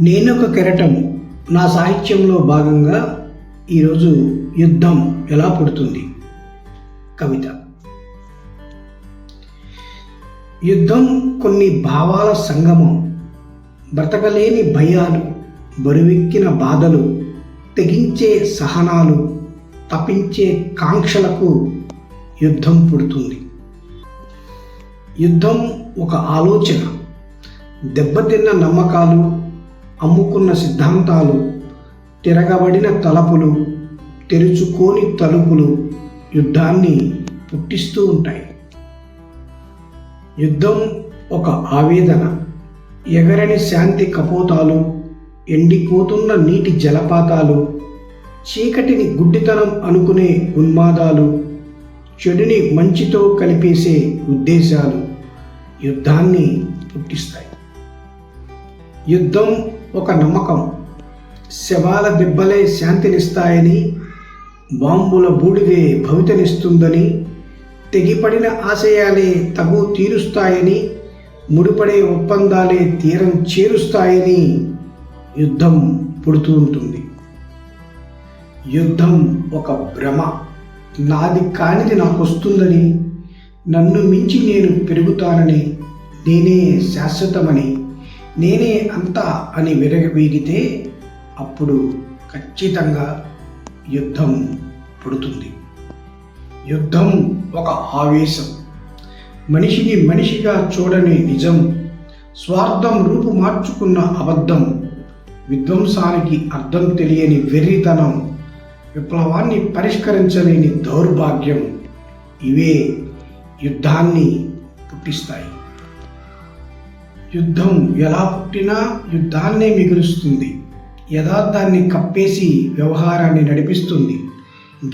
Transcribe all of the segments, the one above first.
నేనొక కెరటం. నా సాహిత్యంలో భాగంగా ఈరోజు యుద్ధం ఎలా పుడుతుంది? కవిత. యుద్ధం కొన్ని భావాల సంగమం. బ్రతకలేని భయాలు బరువెక్కిన బాధలు తెగించే సహనాలు తపించే కాంక్షలకు యుద్ధం పుడుతుంది. యుద్ధం ఒక ఆలోచన. దెబ్బతిన్న నమ్మకాలు అమ్ముకున్న సిద్ధాంతాలు తిరగబడిన తలపులు తెరుచుకోని తలుపులు యుద్ధాన్ని పుట్టిస్తూ ఉంటాయి. యుద్ధం ఒక ఆవేదన. ఎగరని శాంతి కపోతాలు ఎండిపోతున్న నీటి జలపాతాలు చీకటిని గుడ్డితనం అనుకునే ఉన్మాదాలు చెడుని మంచితో కలిపేసే ఉద్దేశాలు యుద్ధాన్ని పుట్టిస్తాయి. యుద్ధం ఒక నమ్మకం. శవాల దెబ్బలే శాంతినిస్తాయని బాంబుల బూడిదే భవితనిస్తుందని తెగిపడిన ఆశయాలే తగు తీరుస్తాయని ముడిపడే ఒప్పందాలే తీరం చేరుస్తాయని యుద్ధం పుడుతూ ఉంటుంది. యుద్ధం ఒక భ్రమ. నాది కానిది నాకు వస్తుందని నన్ను మించి నేను పెరుగుతానని నేనే శాశ్వతమని నేనే అంతా అని విరగవీగితే అప్పుడు ఖచ్చితంగా యుద్ధం పుడుతుంది. యుద్ధం ఒక ఆవేశం. మనిషిని మనిషిగా చూడని నిజం స్వార్థం రూపు మార్చుకున్న అబద్ధం విధ్వంసానికి అర్థం తెలియని వెర్రితనం విప్లవాన్ని పరిష్కరించలేని దౌర్భాగ్యం ఇవే యుద్ధాన్ని పుట్టిస్తాయి. యుద్ధం ఎలా పుట్టినా యుద్ధాన్నే మిగులుస్తుంది. యథార్థాన్ని కప్పేసి వ్యవహారాన్ని నడిపిస్తుంది.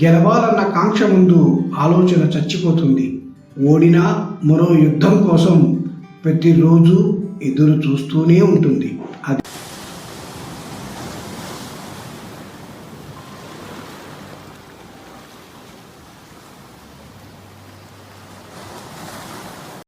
గెలవాలన్న కాంక్ష ముందు ఆలోచన చచ్చిపోతుంది. ఓడినా మరో యుద్ధం కోసం ప్రతిరోజు ఎదురు చూస్తూనే ఉంటుంది. అది